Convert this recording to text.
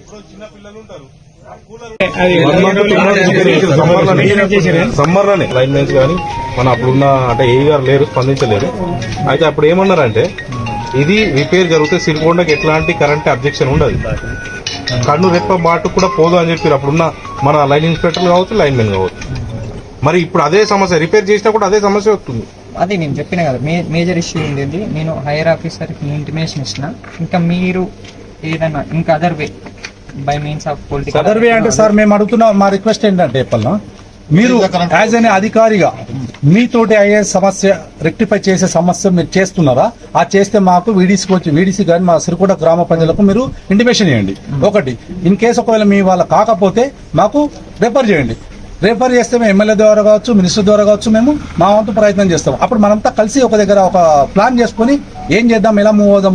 ఇప్పుడు చిన్న పిల్లలు ఉంటారు సమ్మర్ లైన్ మెన్స్ కానీ మన అప్పుడున్న అంటే ఏ గారు లేరు స్పందించలేరు. అయితే అప్పుడు ఏమన్నారంటే ఇది రిపేర్ జరిగితే సిరికొండకి ఎట్లాంటి కరెంట్ అబ్జెక్షన్ ఉండదు. కన్ను రెప్ప బాటు కూడా పోదు అని చెప్పారు. అప్పుడున్న మన లైన్ ఇన్స్పెక్టర్లు కావచ్చు లైన్ మెన్ కావచ్చు. మరి ఇప్పుడు అదే సమస్య రిపేర్ చేసినా కూడా అదే సమస్య వస్తుంది. అది నేను చెప్పిన కదా మే మేజర్ ఇష్యూ ఉండేది నేను హైయర్ ఆఫీసర్కి ఇంటిమేషన్ ఇచ్చిన. ఇంకా మీరు ఏదైనా ఇంకా other way by means of political సదర్వే అంటే సార్ మేము అడుగుతున్న మా రిక్వెస్ట్ ఏంటంటే పల్లా మీరు యాజ్ అనే అధికారిగా మీతోటి అయ్యే సమస్య రెక్టిఫై చేసే సమస్య మీరు చేస్తున్నారా? ఆ చేస్తే మాకు వీడీసీకి వచ్చి వీడీసీ కానీ మా సిరికోట గ్రామ ప్రజలకు మీరు ఇంటిమేషన్ చేయండి ఒకటి ఇన్ కేసు ఒకవేళ మీ వాళ్ళ కాకపోతే మాకు రెఫర్ చేయండి. రేఫర్ చేస్తే మేము ఎమ్మెల్యే ద్వారా కావచ్చు మినిస్టర్ ద్వారా కావచ్చు మేము మా వంతు ప్రయత్నం చేస్తాం. అప్పుడు మనంతా కలిసి ఒక దగ్గర ఒక ప్లాన్ చేసుకొని ఏం చేద్దాం ఎలా మూవ్ అవుదాం